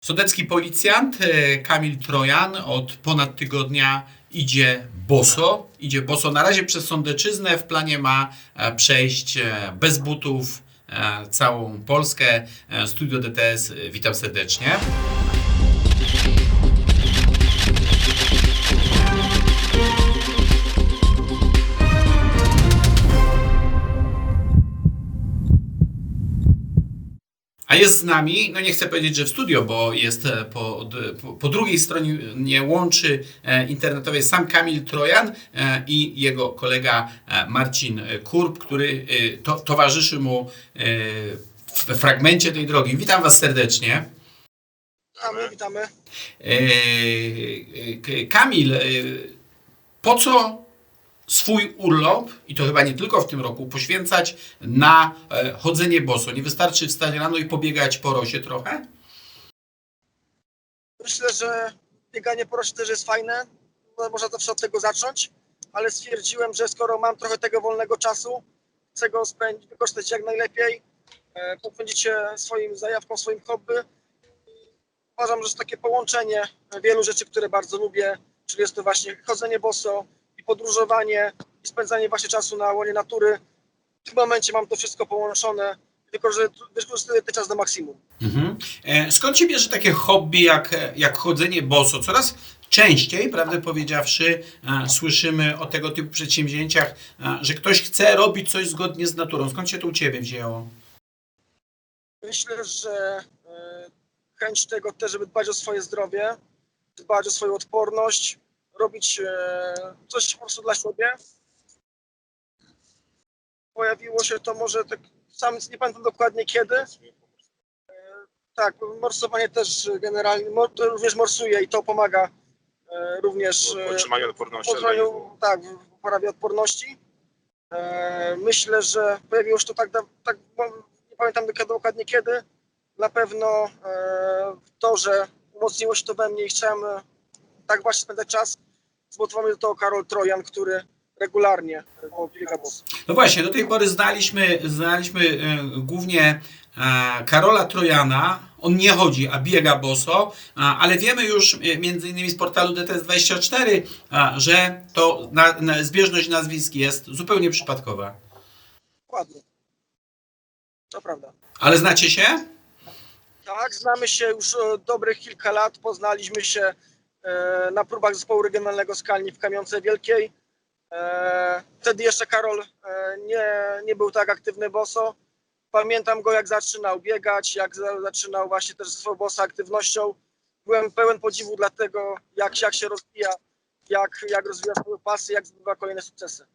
Sudecki policjant e, Kamil Trojan od ponad tygodnia idzie boso. Idzie boso na razie przez Sądeczyznę. W planie ma e, przejść e, bez butów całą Polskę. Studio DTS, witam serdecznie. A jest z nami, no nie chcę powiedzieć, że w studio, bo jest e, po, po, po drugiej stronie nie łączy e, internetowej sam Kamil Trojan e, i jego kolega e, Marcin Kurb, który e, to, towarzyszy mu e, w fragmencie tej drogi. Witam Was serdecznie. Witamy, witamy. E, e, Kamil, e, po co swój urlop, i to chyba nie tylko w tym roku, poświęcać na e, chodzenie boso? Nie wystarczy wstać rano i pobiegać po rosie trochę? Myślę, że bieganie po rosie też jest fajne. No, można zawsze od tego zacząć, ale stwierdziłem, że skoro mam trochę tego wolnego czasu, chcę go spędzić, wykorzystać jak najlepiej, e, poświęcić się swoim zajawkom, swoim hobby. Uważam, że jest takie połączenie wielu rzeczy, które bardzo lubię, czyli jest to właśnie chodzenie boso podróżowanie i spędzanie właśnie czasu na łonie natury. W tym momencie mam to wszystko połączone wykorzystuję ten czas do maksimum. Mhm. E, Skąd się bierze takie hobby jak, jak chodzenie boso? Coraz częściej, prawdę powiedziawszy, e, słyszymy o tego typu przedsięwzięciach, e, że ktoś chce robić coś zgodnie z naturą. Skąd się to u Ciebie wzięło? Myślę, że chęć tego też, żeby dbać o swoje zdrowie, dbać o swoją odporność, robić e, coś po prostu dla siebie. Pojawiło się to może tak, sam nie pamiętam dokładnie kiedy. E, Tak, morsowanie też generalnie, również morsuje i to pomaga e, również Utrzymanie odporności. tak, w poprawie odporności. Myślę, że pojawiło się to tak, tak nie pamiętam dokładnie kiedy. Na pewno to, że umocniło się to we mnie i chciałem tak właśnie spędzać czas, do tego Karol Trojan, który regularnie biega boso. No właśnie, do tej pory znaliśmy, znaliśmy e, głównie e, Karola Trojana. On nie chodzi, a biega boso, ale wiemy już e, między innymi z portalu DTS24, a, że to na, na, zbieżność nazwisk jest zupełnie przypadkowa. Dokładnie. To prawda. Ale znacie się? Tak, znamy się już dobrych kilka lat. Poznaliśmy się na próbach zespołu regionalnego Skalni w Kamionce Wielkiej. E, wtedy jeszcze Karol e, nie, nie był tak aktywny boso. Pamiętam go jak zaczynał biegać, jak za, zaczynał właśnie też swoją boso aktywnością. Byłem pełen podziwu dla tego, jak, jak się rozwija, jak, jak rozwija swoje pasy, jak zdobywa kolejne sukcesy.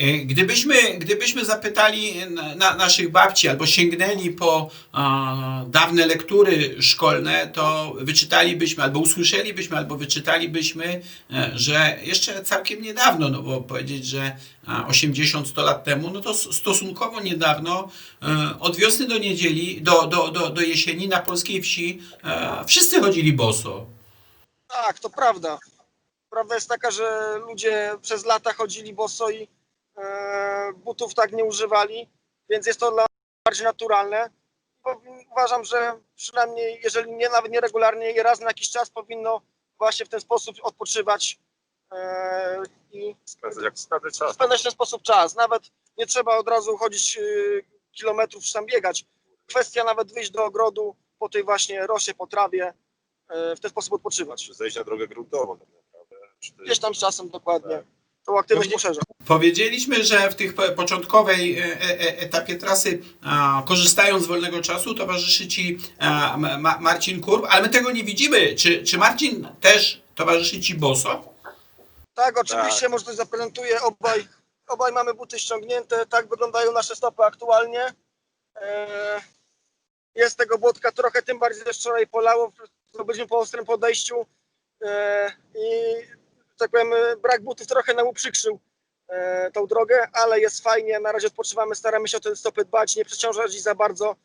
E, Gdybyśmy, gdybyśmy zapytali na, na naszych babci albo sięgnęli po a, dawne lektury szkolne, to wyczytalibyśmy albo usłyszelibyśmy, albo wyczytalibyśmy, e, że jeszcze całkiem niedawno, no bo powiedzieć, że 80-100 lat temu, no to stosunkowo niedawno, e, od wiosny do niedzieli, do, do, do, do jesieni na polskiej wsi wszyscy chodzili boso. Tak, to prawda. Prawda jest taka, że ludzie przez lata chodzili boso i e, butów tak nie używali, więc jest to dla bardziej naturalne. Uważam, że przynajmniej, jeżeli nie nawet nieregularnie, raz na jakiś czas powinno właśnie w ten sposób odpoczywać e, i Spędzać jak spędzać czas. spędzać w ten sposób czas. Nawet nie trzeba od razu chodzić y, kilometrów czy tam biegać. Kwestia nawet wyjść do ogrodu po tej właśnie rosie, po trawie, e, w ten sposób odpoczywać. Czy zejść na drogę gruntową tak naprawdę. Czy to Gdzieś tam z czasem dokładnie. Tą aktywność poszerza. Powiedzieliśmy, że w tych po- początkowej e, e, etapie trasy, korzystając z wolnego czasu, towarzyszy Ci Marcin Kurb, ale my tego nie widzimy. Czy, czy Marcin też towarzyszy Ci boso? Tak, oczywiście, może coś zaprezentuję. Obaj, obaj mamy buty ściągnięte. Tak wyglądają nasze stopy aktualnie. E, Jest tego błotka trochę, tym bardziej też wczoraj polało. Byliśmy po ostrym podejściu e, i tak powiem, brak butów trochę nam uprzykrzył e, tą drogę, ale jest fajnie. Na razie odpoczywamy, staramy się o te stopy dbać, nie przeciążać ich za bardzo.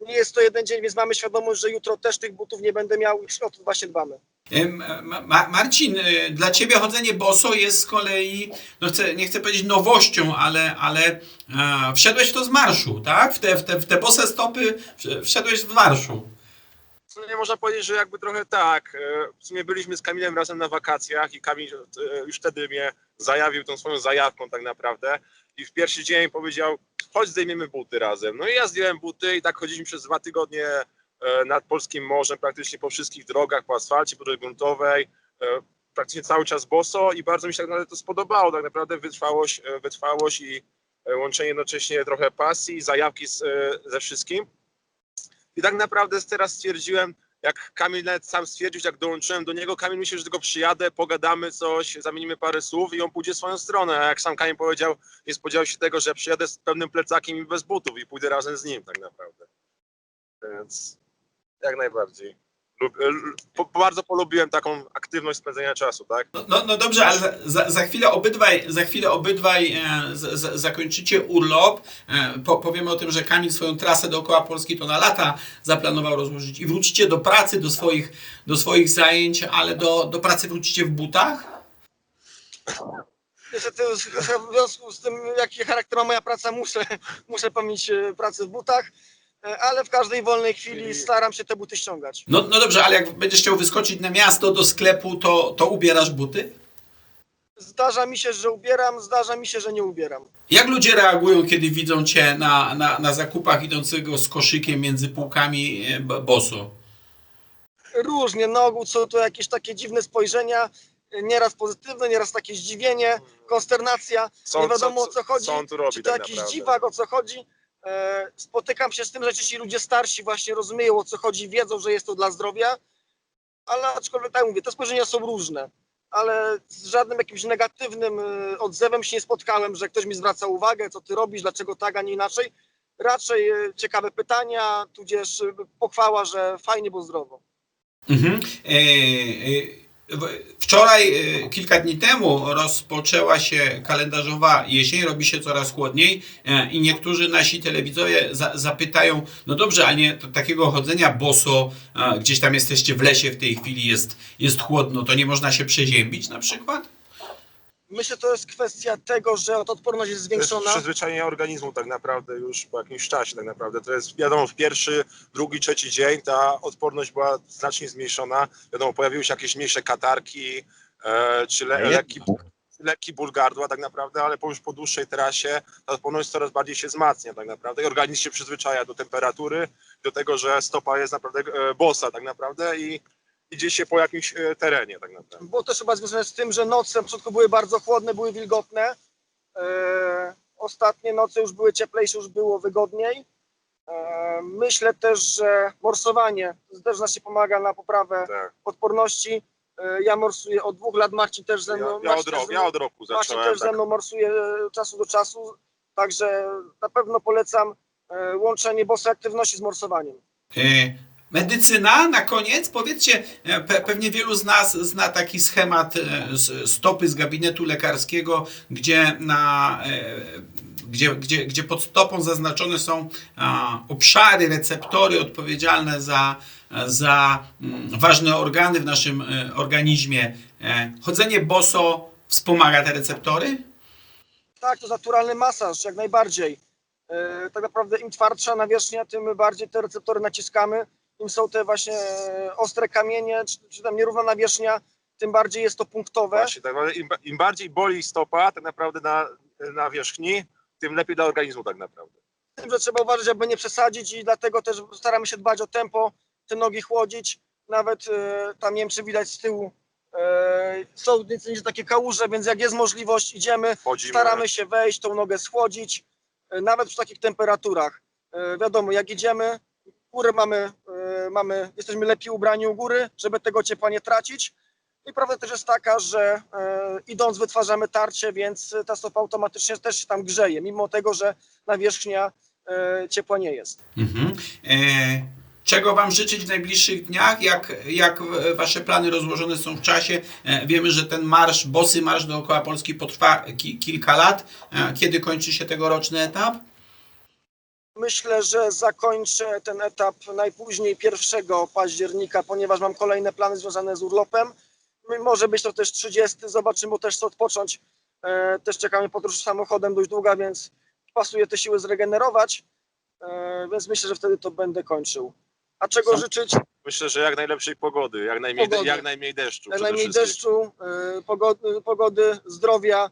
Nie jest to jeden dzień, więc mamy świadomość, że jutro też tych butów nie będę miał i o to właśnie dbamy. Marcin, e, dla Ciebie chodzenie boso jest z kolei, no chcę, nie chcę powiedzieć nowością, ale, ale e, wszedłeś w to z marszu, tak? W te, w te, w te bose stopy wsz- wszedłeś z marszu. W sumie można powiedzieć, że jakby trochę tak. E, W sumie byliśmy z Kamilem razem na wakacjach i Kamil e, już wtedy mnie zajawił tą swoją zajawką tak naprawdę. I w pierwszy dzień powiedział, chodź zdejmiemy buty razem. No i ja zdjąłem buty i tak chodziliśmy przez dwa tygodnie e, nad Polskim Morzem, praktycznie po wszystkich drogach, po asfalcie, po drodze gruntowej. Praktycznie cały czas boso i bardzo mi się tak naprawdę to spodobało. Tak naprawdę wytrwałość, wytrwałość i łączenie jednocześnie trochę pasji, zajawki z, ze wszystkim. I tak naprawdę teraz stwierdziłem, jak Kamil nawet sam stwierdził, jak dołączyłem do niego, Kamil myślał, że tylko przyjadę, pogadamy coś, zamienimy parę słów i on pójdzie swoją stronę. A jak sam Kamil powiedział, nie spodziewał się tego, że przyjadę z pewnym plecakiem i bez butów i pójdę razem z nim tak naprawdę. Więc jak najbardziej. Po, bardzo polubiłem taką aktywność spędzenia czasu, tak? No, no, no dobrze, ale za- za, chwilę obydwaj, za chwilę obydwaj e, z, z, zakończycie urlop. E, po, powiemy o tym, że Kamil swoją trasę dookoła Polski to na lata zaplanował rozłożyć i wrócicie do pracy, do swoich, do swoich zajęć, ale do, do pracy wrócicie w butach? Niestety w związku z tym, jaki charakter ma moja praca, muszę, muszę pełnić e, pracę w butach, e, ale w każdej wolnej chwili Czyli- staram się te buty ściągać. No, no dobrze, ale jak będziesz chciał wyskoczyć na miasto do sklepu, to, to ubierasz buty? Zdarza mi się, że ubieram, zdarza mi się, że nie ubieram. Jak ludzie reagują, kiedy widzą cię na, na, na zakupach idącego z koszykiem między półkami e, boso? Różnie, na ogół są to jakieś takie dziwne spojrzenia, e, nieraz pozytywne, nieraz takie zdziwienie, konsternacja, Co- nie wiadomo co- o co chodzi, co on tu robi czy to tak jakiś naprawdę? dziwak, o co chodzi. E, Spotykam się z tym, że ci ludzie starsi właśnie rozumieją o co chodzi, wiedzą, że jest to dla zdrowia, ale aczkolwiek tak mówię, te spojrzenia są różne, ale z żadnym jakimś negatywnym e, odzewem się nie spotkałem, że ktoś mi zwraca uwagę, co ty robisz, dlaczego tak, a nie inaczej. Raczej e, ciekawe pytania, tudzież pochwała, że fajnie, bo zdrowo. Mhm. Wczoraj, e, kilka dni temu rozpoczęła się kalendarzowa jesień, robi się coraz chłodniej e, i niektórzy nasi telewidzowie za, zapytają, no dobrze, ale nie takiego chodzenia boso, e, gdzieś tam jesteście w lesie w tej chwili, jest, jest chłodno, to nie można się przeziębić na przykład? Myślę, to jest kwestia tego, że ta odporność jest To jest zwiększona. przyzwyczajenie organizmu tak naprawdę już po jakimś czasie tak naprawdę. To jest wiadomo w pierwszy, drugi, trzeci dzień ta odporność była znacznie zmniejszona. Wiadomo, pojawiły się jakieś mniejsze katarki e, czy le, lekki, lekki ból gardła tak naprawdę, ale po już po dłuższej trasie ta odporność coraz bardziej się wzmacnia tak naprawdę i organizm się przyzwyczaja do temperatury, do tego, że stopa jest naprawdę e, bosa tak naprawdę i idzie się po jakimś e, terenie tak naprawdę. Było też chyba związane z tym, że noce na początku były bardzo chłodne, były wilgotne. E, ostatnie noce już były cieplejsze, już było wygodniej. E, myślę też, że morsowanie też znacznie pomaga na poprawę Tak. odporności. E, ja morsuję od dwóch lat, Marcin też ze Ja, mną. ja, Marcin od też roku, ze ja od roku Marcin zacząłem. też ze Tak. mną morsuje czasu do czasu, także na pewno polecam łączenie bosej aktywności z morsowaniem. Medycyna na koniec, powiedzcie, e, pe, pewnie wielu z nas zna taki schemat e, stopy z gabinetu lekarskiego, gdzie, na, e, gdzie, gdzie, gdzie pod stopą zaznaczone są obszary, receptory odpowiedzialne za, za mm, ważne organy w naszym organizmie. Chodzenie boso wspomaga te receptory? Tak, to naturalny masaż, jak najbardziej. Tak naprawdę im twardsza nawierzchnia, tym bardziej te receptory naciskamy. Im są te właśnie e, ostre kamienie, czy, czy tam nierówna nawierzchnia, tym bardziej jest to punktowe. Właśnie, tak naprawdę im, im bardziej boli stopa tak naprawdę na, na wierzchni, tym lepiej dla organizmu tak naprawdę. Z tym, że trzeba uważać, aby nie przesadzić i dlatego też staramy się dbać o tempo, te nogi chłodzić. Nawet e, tam nie wiem, czy widać z tyłu, e, są nieco takie kałuże, więc jak jest możliwość, idziemy, Wchodzimy, staramy się wejść, tą nogę schłodzić, e, nawet przy takich temperaturach. E, Wiadomo, jak idziemy, górę mamy, mamy, jesteśmy lepiej ubrani u góry, żeby tego ciepła nie tracić. I prawda też jest taka, że e, idąc wytwarzamy tarcie, więc ta stopa automatycznie też się tam grzeje, mimo tego, że nawierzchnia e, ciepła nie jest. Mhm. E, Czego Wam życzyć w najbliższych dniach? Jak, jak Wasze plany rozłożone są w czasie? E, Wiemy, że ten marsz, bosy marsz dookoła Polski potrwa ki, kilka lat. Kiedy kończy się tegoroczny etap? Myślę, że zakończę ten etap najpóźniej 1 października, ponieważ mam kolejne plany związane z urlopem. Może być to też 30, zobaczymy, bo też chcę odpocząć. E, też czekamy podróż samochodem dość długa, więc pasuje te siły zregenerować. E, więc myślę, że wtedy to będę kończył. A czego życzyć? Myślę, że jak najlepszej pogody, jak najmniej, Pogody. jak najmniej deszczu. Jak najmniej deszczu, y, pogody, pogody zdrowia,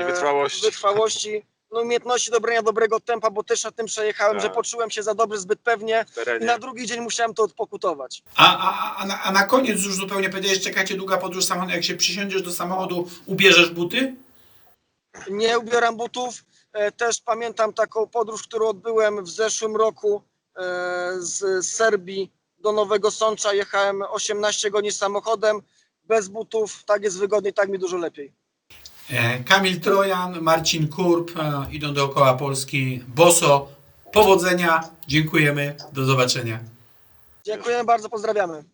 I wytrwałości. wytrwałości, no umiejętności dobrania dobrego tempa, bo też na tym przejechałem, Tak. że poczułem się za dobry, zbyt pewnie i na drugi dzień musiałem to odpokutować. A, a, a, na, a na koniec już zupełnie powiedziałeś, czekacie długa podróż samochodem. Jak się przysiądziesz do samochodu, ubierzesz buty? Nie ubieram butów. E, Też pamiętam taką podróż, którą odbyłem w zeszłym roku e, z Serbii do Nowego Sącza. Jechałem 18 godzin samochodem, bez butów. Tak jest wygodniej, tak mi dużo lepiej. E, Kamil Trojan, Marcin Kurb e, idą dookoła Polski. Boso, powodzenia, dziękujemy, do zobaczenia. Dziękujemy bardzo, pozdrawiamy.